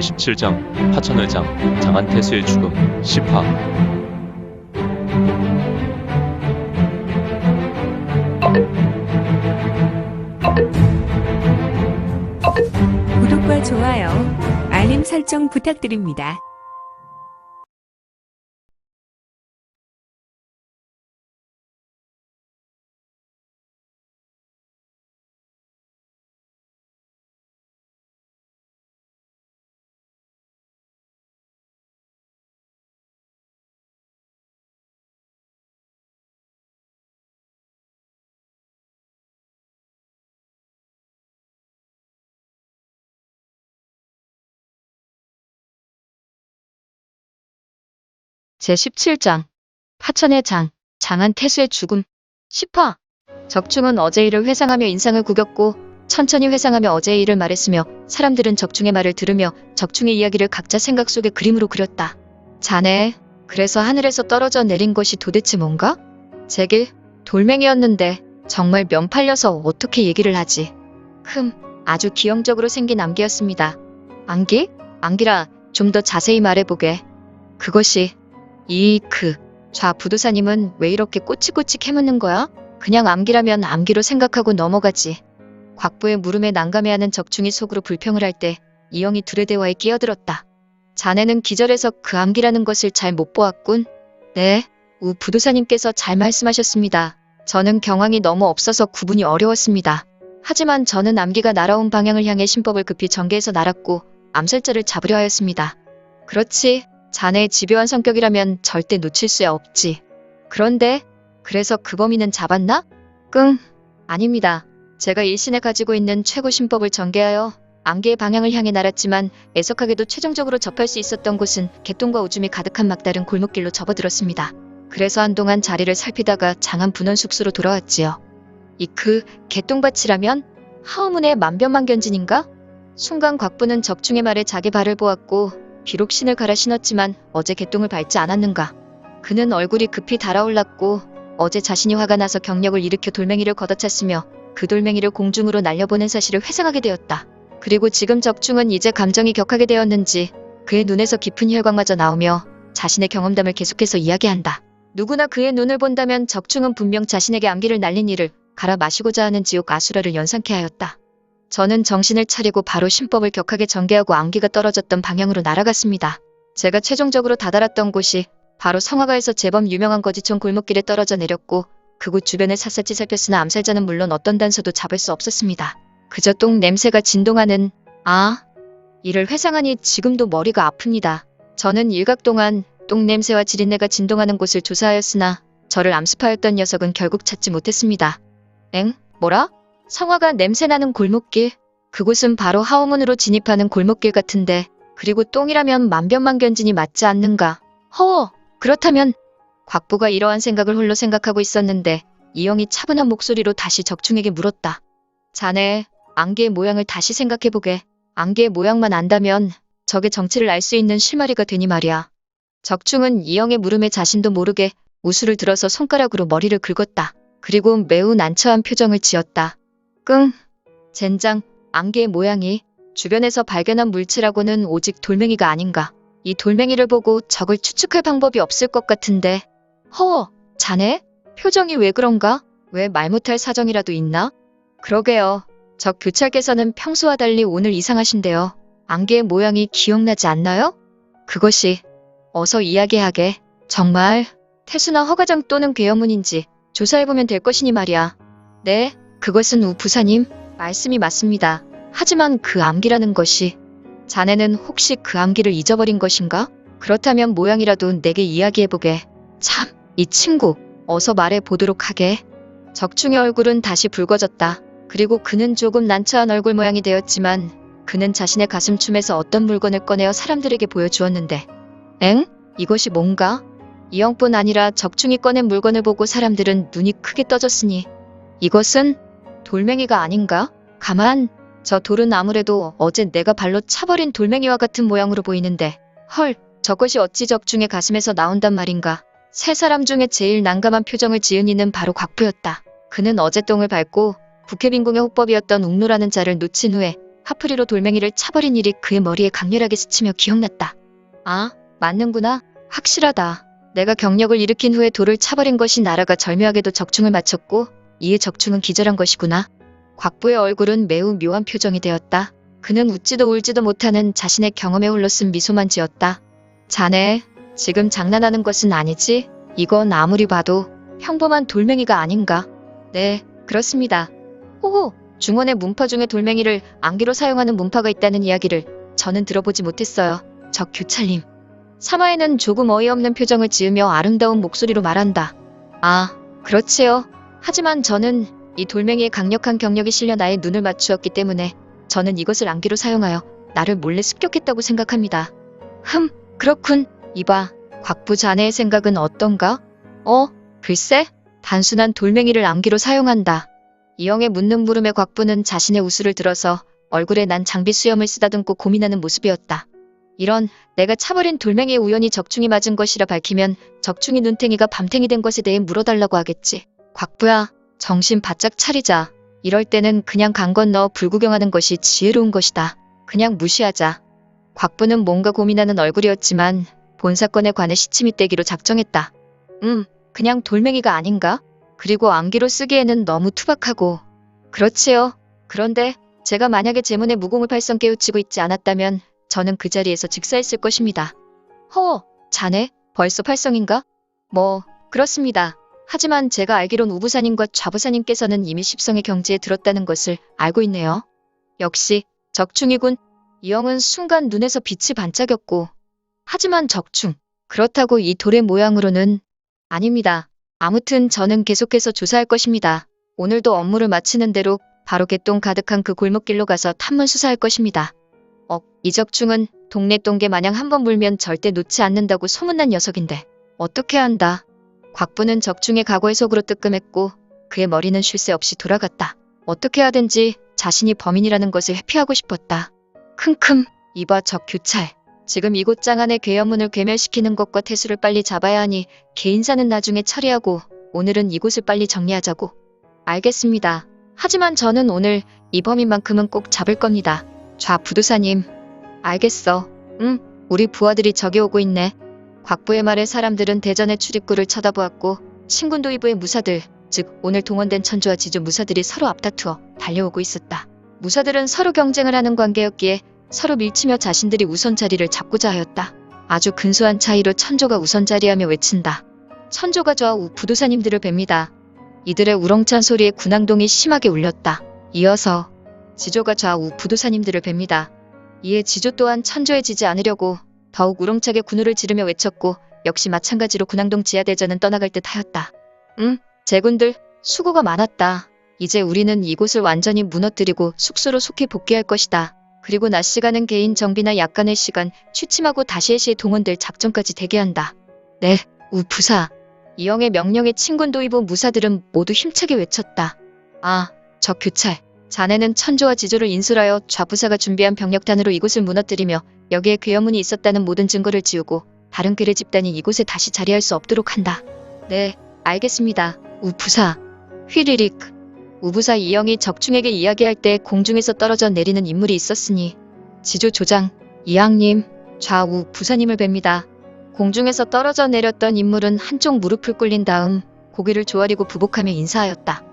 제17장 파천의장 장안태수의 죽음 10화 구독과 좋아요, 알림 설정 부탁드립니다. 제17장 파천의 장, 장한 태수의 죽음 10화 적중은 어제 일을 회상하며 인상을 구겼고 천천히 회상하며 어제의 일을 말했으며 사람들은 적중의 말을 들으며 적중의 이야기를 각자 생각 속에 그림으로 그렸다. 자네, 그래서 하늘에서 떨어져 내린 것이 도대체 뭔가? 제길, 돌멩이였는데 정말 면 팔려서 어떻게 얘기를 하지? 흠, 아주 기형적으로 생긴 안개였습니다. 안개? 안개라 좀 더 자세히 말해보게. 그것이 이, 그, 좌 부도사님은 왜 이렇게 꼬치꼬치 캐묻는 거야? 그냥 암기라면 암기로 생각하고 넘어가지. 곽부의 물음에 난감해하는 적중이 속으로 불평을 할 때 이영이 둘의 대화에 끼어들었다. 자네는 기절해서 그 암기라는 것을 잘 못 보았군. 네, 우 부도사님께서 잘 말씀하셨습니다. 저는 경황이 너무 없어서 구분이 어려웠습니다. 하지만 저는 암기가 날아온 방향을 향해 신법을 급히 전개해서 날았고 암살자를 잡으려 하였습니다. 그렇지, 자네의 집요한 성격이라면 절대 놓칠 수 없지. 그런데 그래서 그 범인은 잡았나? 끙. 아닙니다. 제가 일신에 가지고 있는 최고 신법을 전개하여 안개의 방향을 향해 날았지만 애석하게도 최종적으로 접할 수 있었던 곳은 개똥과 오줌이 가득한 막다른 골목길로 접어들었습니다. 그래서 한동안 자리를 살피다가 장안 분원 숙소로 돌아왔지요. 이 그 개똥밭이라면 하우문의 만변만견진인가? 순간 곽부는 적중의 말에 자기 발을 보았고 비록 신을 갈아 신었지만 어제 개똥을 밟지 않았는가. 그는 얼굴이 급히 달아올랐고 어제 자신이 화가 나서 경력을 일으켜 돌멩이를 걷어찼으며 그 돌멩이를 공중으로 날려보낸 사실을 회상하게 되었다. 그리고 지금 적중은 이제 감정이 격하게 되었는지 그의 눈에서 깊은 혈광마저 나오며 자신의 경험담을 계속해서 이야기한다. 누구나 그의 눈을 본다면 적중은 분명 자신에게 암기를 날린 이를 갈아 마시고자 하는 지옥 아수라를 연상케 하였다. 저는 정신을 차리고 바로 신법을 격하게 전개하고 암기가 떨어졌던 방향으로 날아갔습니다. 제가 최종적으로 다다랐던 곳이 바로 성화가에서 제법 유명한 거지촌 골목길에 떨어져 내렸고 그곳 주변을 샅샅이 살폈으나 암살자는 물론 어떤 단서도 잡을 수 없었습니다. 그저 똥 냄새가 진동하는 아 이를 회상하니 지금도 머리가 아픕니다. 저는 일각 동안 똥 냄새와 지린내가 진동하는 곳을 조사하였으나 저를 암습하였던 녀석은 결국 찾지 못했습니다. 엥? 뭐라? 성화가 냄새나는 골목길? 그곳은 바로 하우문으로 진입하는 골목길 같은데 그리고 똥이라면 만변만견진이 맞지 않는가? 허워! 그렇다면 곽부가 이러한 생각을 홀로 생각하고 있었는데 이영이 차분한 목소리로 다시 적중에게 물었다. 자네, 안개의 모양을 다시 생각해보게. 안개의 모양만 안다면 적의 정체를 알 수 있는 실마리가 되니 말이야. 적중은 이영의 물음에 자신도 모르게 우수를 들어서 손가락으로 머리를 긁었다. 그리고 매우 난처한 표정을 지었다. 끙. 젠장, 안개의 모양이 주변에서 발견한 물체라고는 오직 돌멩이가 아닌가. 이 돌멩이를 보고 적을 추측할 방법이 없을 것 같은데. 허, 자네? 표정이 왜 그런가? 왜 말 못할 사정이라도 있나? 그러게요. 적 교찰께서는 평소와 달리 오늘 이상하신데요. 안개의 모양이 기억나지 않나요? 그것이 어서 이야기하게. 정말 태수나 허가장 또는 괴여문인지 조사해보면 될 것이니 말이야. 네, 그것은 우 부사님 말씀이 맞습니다. 하지만 그 암기라는 것이 자네는 혹시 그 암기를 잊어버린 것인가? 그렇다면 모양이라도 내게 이야기해보게. 참, 이 친구, 어서 말해 보도록 하게. 적중의 얼굴은 다시 붉어졌다. 그리고 그는 조금 난처한 얼굴 모양이 되었지만 그는 자신의 가슴춤에서 어떤 물건을 꺼내어 사람들에게 보여주었는데 엥? 이것이 뭔가? 이영뿐 아니라 적중이 꺼낸 물건을 보고 사람들은 눈이 크게 떠졌으니 이것은 돌멩이가 아닌가? 가만, 저 돌은 아무래도 어제 내가 발로 차버린 돌멩이와 같은 모양으로 보이는데 헐, 저것이 어찌 적중의 가슴에서 나온단 말인가? 세 사람 중에 제일 난감한 표정을 지은 이는 바로 곽부였다. 그는 어제 똥을 밟고 북해빈궁의 호법이었던 웅노라는 자를 놓친 후에 파프리로 돌멩이를 차버린 일이 그의 머리에 강렬하게 스치며 기억났다. 아, 맞는구나. 확실하다. 내가 경력을 일으킨 후에 돌을 차버린 것이 나라가 절묘하게도 적중을 마쳤고 이에 적중은 기절한 것이구나. 곽부의 얼굴은 매우 묘한 표정이 되었다. 그는 웃지도 울지도 못하는 자신의 경험에 홀로 쓴 미소만 지었다. 자네, 지금 장난하는 것은 아니지? 이건 아무리 봐도 평범한 돌멩이가 아닌가? 네, 그렇습니다. 호호, 중원의 문파 중에 돌멩이를 안기로 사용하는 문파가 있다는 이야기를 저는 들어보지 못했어요. 저 교찰님. 사마에는 조금 어이없는 표정을 지으며 아름다운 목소리로 말한다. 아, 그렇지요. 하지만 저는 이 돌멩이의 강력한 경력이 실려 나의 눈을 맞추었기 때문에 저는 이것을 안기로 사용하여 나를 몰래 습격했다고 생각합니다. 흠, 그렇군. 이봐, 곽부 자네의 생각은 어떤가? 어, 글쎄, 단순한 돌멩이를 안기로 사용한다. 이영의 묻는 물음에 곽부는 자신의 우수를 들어서 얼굴에 난 장비 수염을 쓰다듬고 고민하는 모습이었다. 이런 내가 차버린 돌멩이에 우연히 적중이 맞은 것이라 밝히면 적중이 눈탱이가 밤탱이 된 것에 대해 물어달라고 하겠지. 곽부야, 정신 바짝 차리자. 이럴 때는 그냥 강 건너 불구경하는 것이 지혜로운 것이다. 그냥 무시하자. 곽부는 뭔가 고민하는 얼굴이었지만 본 사건에 관해 시침이 떼기로 작정했다. 음, 그냥 돌멩이가 아닌가? 그리고 안기로 쓰기에는 너무 투박하고. 그렇지요. 그런데 제가 만약에 제 문에 무공을 팔성 깨우치고 있지 않았다면 저는 그 자리에서 직사했을 것입니다. 허, 자네, 벌써 팔성인가? 뭐, 그렇습니다. 하지만 제가 알기론 우부사님과 좌부사님께서는 이미 십성의 경지에 들었다는 것을 알고 있네요. 역시 적충이군. 이영은 순간 눈에서 빛이 반짝였고 하지만 적충. 그렇다고 이 돌의 모양으로는 아닙니다. 아무튼 저는 계속해서 조사할 것입니다. 오늘도 업무를 마치는 대로 바로 개똥 가득한 그 골목길로 가서 탐문 수사할 것입니다. 어, 이적충은 동네 똥개 마냥 한번 물면 절대 놓지 않는다고 소문난 녀석인데 어떻게 한다. 곽부는 적중의 각오에 속으로 뜨끔했고 그의 머리는 쉴 새 없이 돌아갔다. 어떻게 하든지 자신이 범인이라는 것을 회피하고 싶었다. 킁킁 이봐 적 교찰. 지금 이곳 장 안의 괴연문을 괴멸시키는 것과 태수를 빨리 잡아야 하니 개인사는 나중에 처리하고 오늘은 이곳을 빨리 정리하자고. 알겠습니다. 하지만 저는 오늘 이 범인만큼은 꼭 잡을 겁니다. 좌 부도사님. 알겠어. 응, 우리 부하들이 저기 오고 있네. 곽부의 말에 사람들은 대전의 출입구를 쳐다보았고 신군도위부의 무사들, 즉 오늘 동원된 천주와 지주 무사들이 서로 앞다투어 달려오고 있었다. 무사들은 서로 경쟁을 하는 관계였기에 서로 밀치며 자신들이 우선 자리를 잡고자 하였다. 아주 근소한 차이로 천조가 우선 자리하며 외친다. 천조가 좌우 부도사님들을 뵙니다. 이들의 우렁찬 소리에 군항동이 심하게 울렸다. 이어서 지조가 좌우 부도사님들을 뵙니다. 이에 지조 또한 천조에 지지 않으려고 더욱 우렁차게 군우를 지르며 외쳤고 역시 마찬가지로 군항동 지하대전은 떠나갈 듯 하였다. 응, 제군들 수고가 많았다. 이제 우리는 이곳을 완전히 무너뜨리고 숙소로 속히 복귀할 것이다. 그리고 낮 시간은 개인 정비나 약간의 시간 취침하고 다시 해시에 동원될 작전까지 대기한다. 네, 우부사. 이영의 명령에 친군 도이보 무사들은 모두 힘차게 외쳤다. 아, 저 교찰. 자네는 천조와 지조를 인술하여 좌부사가 준비한 병력단으로 이곳을 무너뜨리며 여기에 괴여문이 있었다는 모든 증거를 지우고 다른 괴뢰 집단이 이곳에 다시 자리할 수 없도록 한다. 네, 알겠습니다. 우부사. 휘리릭. 우부사 이영이 적중에게 이야기할 때 공중에서 떨어져 내리는 인물이 있었으니 지조 조장 이양님 좌우 부사님을 뵙니다. 공중에서 떨어져 내렸던 인물은 한쪽 무릎을 꿇린 다음 고개를 조아리고 부복하며 인사하였다.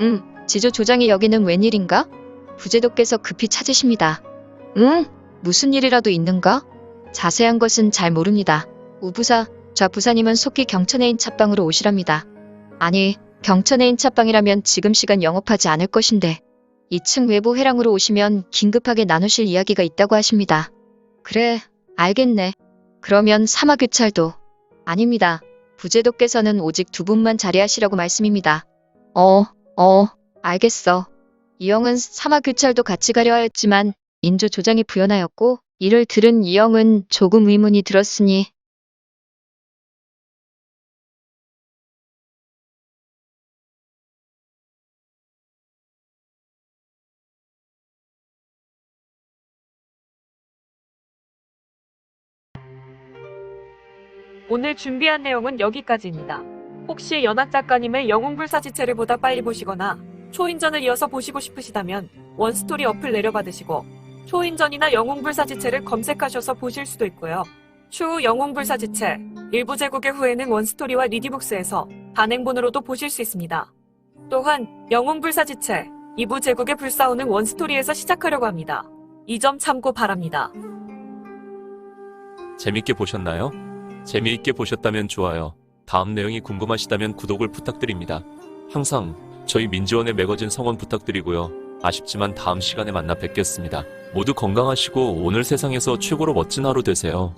음, 지조 조장이 여기는 웬일인가? 부제도께서 급히 찾으십니다. 응? 무슨 일이라도 있는가? 자세한 것은 잘 모릅니다. 우부사, 좌부사님은 속히 경천의 인찻방으로 오시랍니다. 아니, 경천의 인찻방이라면 지금 시간 영업하지 않을 것인데 2층 외부 회랑으로 오시면 긴급하게 나누실 이야기가 있다고 하십니다. 그래, 알겠네. 그러면 사마교찰도 아닙니다. 부제도께서는 오직 두 분만 자리하시라고 말씀입니다. 어, 어, 알겠어. 이영은 사마교찰도 같이 가려 하였지만 인조 조장이 부연하였고 이를 들은 이영은 조금 의문이 들었으니 오늘 준비한 내용은 여기까지입니다. 혹시 연학 작가님의 영웅불사지체를 보다 빨리 보시거나 초인전을 이어서 보시고 싶으시다면 원스토리 어플 내려받으시고 초인전이나 영웅불사지체를 검색하셔서 보실 수도 있고요. 추후 영웅불사지체 일부 제국의 후에는 원스토리와 리디북스에서 단행본으로도 보실 수 있습니다. 또한 영웅불사지체 2부 제국의 불사오는 원스토리에서 시작하려고 합니다. 이 점 참고 바랍니다. 재밌게 보셨나요? 재미있게 보셨다면 좋아요. 다음 내용이 궁금하시다면 구독을 부탁드립니다. 항상 저희 민지원의 매거진 성원 부탁드리고요. 아쉽지만 다음 시간에 만나 뵙겠습니다. 모두 건강하시고 오늘 세상에서 최고로 멋진 하루 되세요.